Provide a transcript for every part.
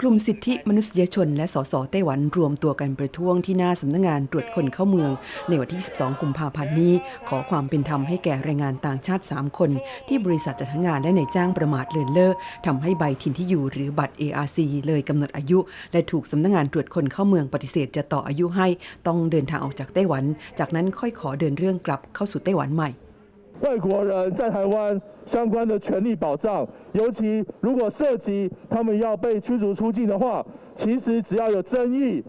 กลุ่มสิทธิมนุษยชนและสสไต้หวันรวมตัวกันประท้วงที่หน้าสำนักงานตรวจคนเข้าเมือง ในวันที่ 22 กุมภาพันธ์นี้ ขอความเป็นธรรมให้แก่แรงงานต่างชาติ 3 คน ที่บริษัทจัดหางานและในายจ้างประมาทเลินเล่อทำให้ใบถิ่นที่อยู่หรือบัตร ARC เลยกำหนดอายุ และถูกสำนักงานตรวจคนเข้าเมืองปฏิเสธจะต่ออายุให้ ต้องเดินทางออกจากไต้หวัน จากนั้นค่อยขอเดินเรื่องกลับเข้าสู่ไต้หวันใหม่ 外国人在台湾相关的权利保障，尤其如果涉及他们要被驱逐出境的话，其实只要有争议，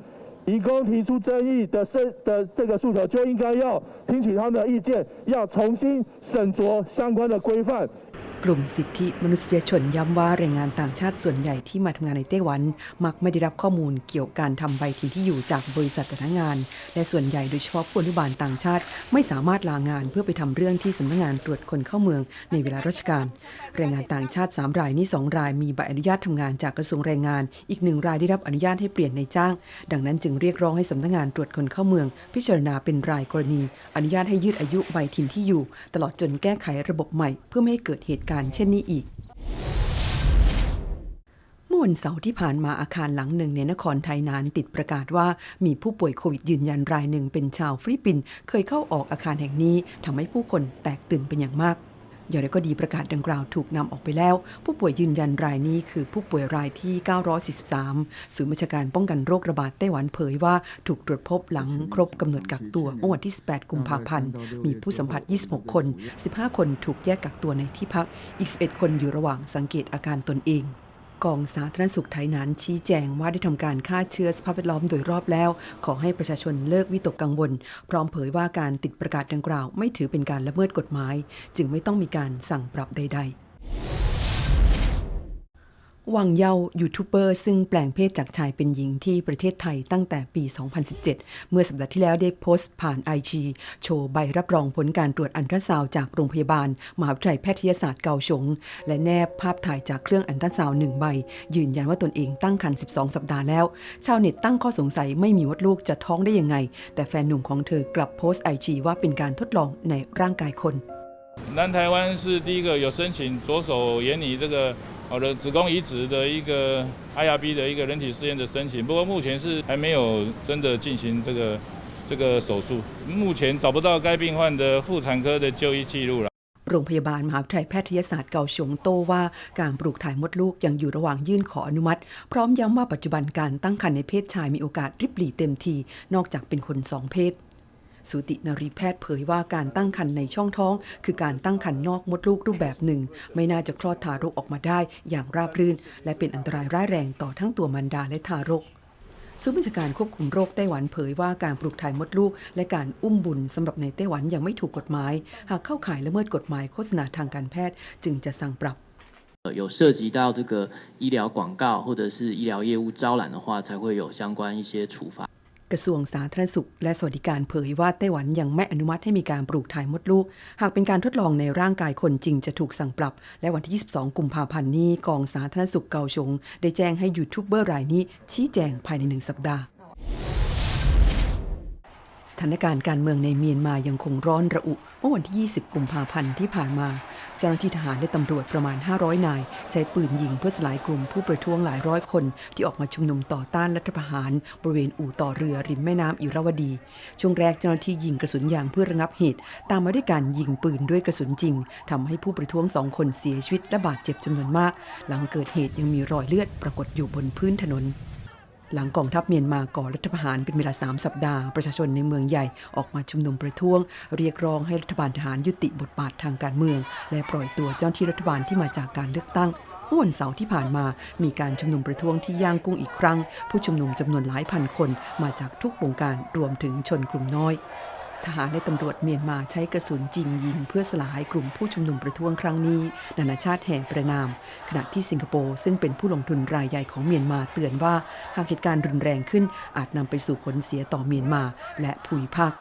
移工提出争议的申的这个诉求，就应该要听取他们的意见，要重新审酌相关的规范。 กลุ่มสิทธิมนุษยชนย้ำว่าแรงงานต่างชาติส่วนใหญ่ที่มาทำงานในไต้หวัน มักไม่ได้รับข้อมูลเกี่ยวกับการทำใบถิ่นที่อยู่จากบริษัทจัดหางาน และส่วนใหญ่โดยเฉพาะผู้อนุบาลต่างชาติ ไม่สามารถลางานเพื่อไปทำเรื่องที่สำนักงานตรวจคนเข้าเมืองในเวลาราชการ แรงงานต่างชาติ 3 รายนี้2รายมีใบอนุญาตทำงานจากกระทรวงแรงงาน อีกหนึ่งรายได้รับอนุญาตให้เปลี่ยนในจ้าง ดังนั้นจึงเรียกร้องให้สำนักงานตรวจคนเข้าเมือง พิจารณาเป็นรายกรณี อนุญาตให้ยืดอายุใบถิ่นที่อยู่ ตลอดจนแก้ไขระบบใหม่ เพื่อไม่ให้เกิดเหตุการณ์เช่นนี้อีก เมื่อวันเสาร์ที่ผ่านมาอาคารหลังหนึ่งในนครไทยนานติดประกาศว่ามีผู้ป่วยโควิดยืนยันรายหนึ่งเป็นชาวฟิลิปปินส์เคยเข้าออกอาคารแห่งนี้ทำให้ผู้คนแตกตื่นเป็นอย่างมาก อย่างไรก็ดีประกาศดังกล่าวถูกนำออกไปแล้ว ผู้ป่วยยืนยันรายนี้คือผู้ป่วยรายที่ 943 ศูนย์บัญชาการป้องกันโรคระบาดไต้หวันเผยว่าถูกตรวจพบหลังครบกำหนดกักตัวเมื่อวันที่ 18 กุมภาพันธ์ มีผู้สัมผัส 26 คน 15 คนถูกแยกกักตัวในที่พัก อีก 11 คนอยู่ระหว่างสังเกตอาการตนเอง กองสาธารณสุขไทยนั้นชี้แจงว่าได้ทำการฆ่าเชื้อสภาพแวดล้อมโดยรอบแล้ว ขอให้ประชาชนเลิกวิตกกังวล พร้อมเผยว่าการติดประกาศดังกล่าว ไม่ถือเป็นการละเมิดกฎหมาย จึงไม่ต้องมีการสั่งปรับใด ๆ วังเยายูทูบเบอร์ซึ่งแปลงเพศจากชายเป็นหญิงที่ประเทศไทยตั้งแต่ปี 2017 เมื่อสัปดาห์ที่แล้วได้โพสต์ผ่านไอจีโชว์ใบรับรองผลการตรวจอันตราซาวด์จากโรงพยาบาล มหาวิทยาลัยแพทยศาสตร์เกาฉง และแนบภาพถ่ายจากเครื่องอันตราซาวด์หนึ่งใบ ยืนยันว่าตนเองตั้งครรภ์ 12 สัปดาห์แล้ว ชาวเน็ตตั้งข้อสงสัยไม่มีมดลูกจะท้องได้ยังไง แต่แฟนหนุ่มของเธอกลับโพสต์ไอจีว่าเป็นการทดลองในร่างกายคน 南台湾是第一个有申请左手眼拟这个 好的子宫移植的一个 IRB 的一个人体试验的申请，不过目前是还没有真的进行这个这个手术，目前找不到该病患的妇产科的就医记录了。 โรงพยาบาลมหาวิทยาลัยแพทยศาสตร์เกาฉงโต้ว่าการปลูกถ่ายมดลูกยังอยู่ระหว่างยื่นขออนุมัติ พร้อมย้ำว่าปัจจุบันการตั้งครรภ์ในเพศชายมีโอกาสริบหรี่เต็มที นอกจากเป็นคนสองเพศ สูตินรีแพทย์เผยว่าการตั้งครรภ์ในช่องท้อง คือการตั้งครรภ์นอกมดลูกรูปแบบหนึ่ง ไม่น่าจะคลอดทารกออกมาได้อย่างราบรื่น และเป็นอันตรายร้ายแรงต่อทั้งตัวมารดาและทารก ศูนย์บัญชาการควบคุมโรคไต้หวันเผยว่าการปลูกถ่ายมดลูก และการอุ้มบุญสำหรับในไต้หวันยังไม่ถูกกฎหมาย หากเข้าข่ายละเมิดกฎหมายโฆษณาทางการแพทย์ จึงจะสั่งปรับ 呃有涉及到这个医疗广告或者是医疗业务招揽的话，才会有相关一些处罚。 กระทรวงสาธารณสุข และสวัสดิการเผยว่าไต้หวันยังไม่อนุมัติให้มีการปลูกถ่ายมดลูก หากเป็นการทดลองในร่างกายคนจริงจะถูกสั่งปรับ และวันที่ 22 กุมภาพันธ์นี้กองสาธารณสุขเกาชง ได้แจ้งให้ยูทูบเบอร์รายนี้ชี้แจงภายในหนึ่งสัปดาห์ ถานการณ์การเมืองในเมียนมายังคงร้อนระอุ เมื่อวันที่ 20 กุมภาพันธ์ที่ผ่านมา เจ้าหน้าที่ทหารและตำรวจประมาณ 500 นาย ใช้ปืนยิงเพื่อสลายกลุ่มผู้ประท้วงหลายร้อยคน ที่ออกมาชุมนุมต่อต้านรัฐประหาร บริเวณอู่ต่อเรือริมแม่น้ำอิราวดี ช่วงแรกเจ้าหน้าที่ยิงกระสุนยางเพื่อระงับเหตุ ตามมาด้วยการยิงปืนด้วยกระสุนจริงทำให้ผู้ประท้วงสองคนเสียชีวิตและบาดเจ็บจำนวนมาก หลังเกิดเหตุยังมีรอยเลือดปรากฏอยู่บนพื้นถนน หลังกองทัพเมียนมาก่อรัฐประหารเป็นเวลา 3 สัปดาห์ ประชาชนในเมืองใหญ่ออกมาชุมนุมประท้วง เรียกร้องให้รัฐบาลทหารยุติบทบาททางการเมือง และปล่อยตัวเจ้าที่รัฐบาลที่มาจากการเลือกตั้งเมื่อวันเสาร์ที่ผ่านมา มีการชุมนุมประท้วงที่ย่างกุ้งอีกครั้ง ผู้ชุมนุมจำนวนหลายพันคนมาจากทุกวงการรวมถึงชนกลุ่มน้อย ทหารและตำรวจเมียนมาใช้กระสุนจริงยิง เพื่อสลายกลุ่มผู้ชุมนุมประท้วงครั้งนี้ นานาชาติแห่ประนาม ขณะที่สิงคโปร์ซึ่งเป็นผู้ลงทุนรายใหญ่ของเมียนมาเตือนว่าหากเหตุการณ์รุนแรงขึ้นอาจนำไปสู่ผลเสียต่อเมียนมาและภูมิภาค